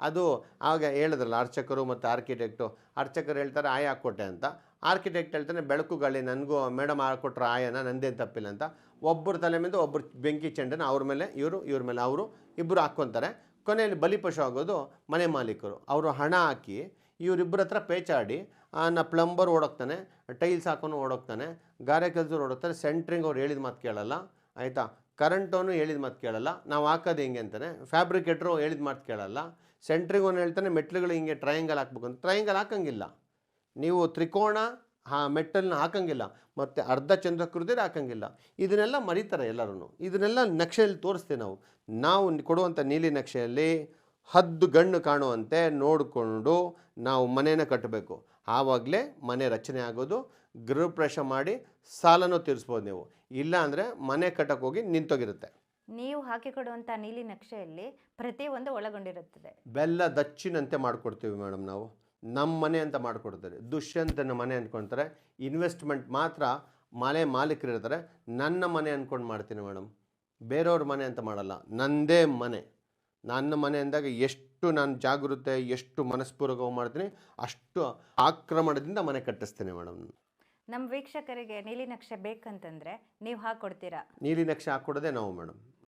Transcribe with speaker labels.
Speaker 1: ಅದು ಆಗ ಹೇಳಿದ್ರಲ್ಲ ಅರ್ಚಕರು ಮತ್ತು ಆರ್ಕಿಟೆಕ್ಟು. ಅರ್ಚಕರು ಹೇಳ್ತಾರೆ, ಆಯ ಹಾಕ್ಕೊಟ್ಟೆ ಅಂತ. ಆರ್ಕಿಟೆಕ್ಟ್ ಹೇಳ್ತಾನೆ ಬೆಳಕು ಗಾಳಿ ನನಗೂ ಮೇಡಮ್ ಹಾಕ್ಕೊಟ್ರೆ ಆಯನ, ನಂದೇನು ತಪ್ಪಿಲ್ಲ ಅಂತ. ಒಬ್ಬರ ತಲೆ ಮೇಲೆ, ಒಬ್ಬರು ಬೆಂಕಿ ಚೆಂಡನ ಅವ್ರ ಮೇಲೆ, ಇವರು, ಇವ್ರ ಮೇಲೆ ಅವರು ಇಬ್ಬರು ಹಾಕ್ಕೊತಾರೆ. ಕೊನೆಯಲ್ಲಿ ಬಲಿಪಶು ಆಗೋದು ಮನೆ ಮಾಲೀಕರು. ಅವರು ಹಣ ಹಾಕಿ ಇವರಿಬ್ಬರ ಹತ್ರ ಪೇಚಾಡಿ ನಾ ಪ್ಲಂಬರ್ ಓಡೋಗ್ತಾನೆ, ಟೈಲ್ಸ್ ಹಾಕೊಂಡು ಓಡೋಗ್ತಾನೆ, ಗಾರೆ ಕೆಲಸದವ್ರು ಓಡೋಗ್ತಾರೆ, ಸೆಂಟ್ರಿಂಗ್ ಅವ್ರು ಹೇಳಿದ ಮಾತು ಕೇಳಲ್ಲ, ಆಯಿತಾ? ಕರೆಂಟವನು ಹೇಳಿದ ಮಾತು ಕೇಳಲ್ಲ. ನಾವು ಹಾಕೋದು ಹೆಂಗೆ ಅಂತಾನೆ, ಫ್ಯಾಬ್ರಿಕೇಟ್ರು ಹೇಳಿದ ಮಾತು ಕೇಳಲ್ಲ. ಸೆಂಟ್ರಿಗೆ ಒಂದು ಹೇಳ್ತಾನೆ, ಮೆಟ್ಲುಗಳು ಹಿಂಗೆ ಟ್ರಯಾಂಗಲ್ ಹಾಕ್ಬೇಕು ಅಂತ. ಟ್ರಯಾಂಗಲ್ ಹಾಕಂಗಿಲ್ಲ. ನೀವು ತ್ರಿಕೋಣ, ಹಾ, ಮೆಟ್ಟಲ್ನ ಹಾಕಂಗಿಲ್ಲ. ಮತ್ತು ಅರ್ಧ ಚಂದ್ರಕೃತಿ ಹಾಕಂಗಿಲ್ಲ. ಇದನ್ನೆಲ್ಲ ಮರೀತಾರೆ ಎಲ್ಲರೂ ಇದನ್ನೆಲ್ಲ ನಕ್ಷೆಯಲ್ಲಿ ತೋರಿಸ್ತೀವಿ ನಾವು. ನಾವು ಕೊಡುವಂಥ ನೀಲಿ ನಕ್ಷೆಯಲ್ಲಿ ಹದ್ದು ಗಣ್ಣು ಕಾಣುವಂತೆ ನೋಡಿಕೊಂಡು ನಾವು ಮನೇನ ಕಟ್ಟಬೇಕು. ಆವಾಗಲೇ ಮನೆ ರಚನೆ ಆಗೋದು ಗೃಹಪ್ರವೇಶ ಮಾಡಿ ಸಾಲನೂ ತೀರಿಸ್ಬೋದು ನೀವು. ಇಲ್ಲ ಅಂದರೆ ಮನೆ ಕಟ್ಟಕ್ಕೆ ಹೋಗಿ ನಿಂತೋಗಿರುತ್ತೆ.
Speaker 2: ನೀವು ಹಾಕಿಕೊಡುವಂಥ ನೀಲಿ ನಕ್ಷೆಯಲ್ಲಿ ಪ್ರತಿಯೊಂದು ಒಳಗೊಂಡಿರುತ್ತದೆ.
Speaker 1: ಬೆಲ್ಲ ದಚ್ಚಿನಂತೆ ಮಾಡಿಕೊಡ್ತೀವಿ ಮೇಡಮ್ ನಾವು. ನಮ್ಮ ಮನೆ ಅಂತ ಮಾಡಿಕೊಡ್ತಾರೆ. ದುಷ್ಯಂತನ ಮನೆ ಅಂದ್ಕೊಳ್ತಾರೆ ಇನ್ವೆಸ್ಟ್ಮೆಂಟ್ ಮಾತ್ರ ಮನೆ ಮಾಲೀಕರಿರ್ತಾರೆ ನನ್ನ ಮನೆ ಅಂದ್ಕೊಂಡು ಮಾಡ್ತೀನಿ ಮೇಡಮ್ ಬೇರೆಯವ್ರ ಮನೆ ಅಂತ ಮಾಡಲ್ಲ. ನಂದೇ ಮನೆ. ನನ್ನ ಮನೆ ಅಂದಾಗ ಎಷ್ಟು ನಾನು ಜಾಗೃತೆ ಎಷ್ಟು ಮನಸ್ಪೂರ್ವಕವಾಗಿ ಮಾಡ್ತೀನಿ ಅಷ್ಟು ಆಕ್ರಮಣದಿಂದ ಮನೆ ಕಟ್ಟಿಸ್ತೇನೆ ಮೇಡಮ್.
Speaker 2: ನಮ್ಮ ವೀಕ್ಷಕರಿಗೆ ನೀಲಿ ನಕ್ಷೆ ಬೇಕಂತಂದ್ರೆ ನೀವು ಹಾಕೊಡ್ತೀರಾ?
Speaker 1: ನೀಲಿ ನಕ್ಷೆ ಹಾಕ್ಕೊಡೋದೇ ನಾವು ಮೇಡಮ್.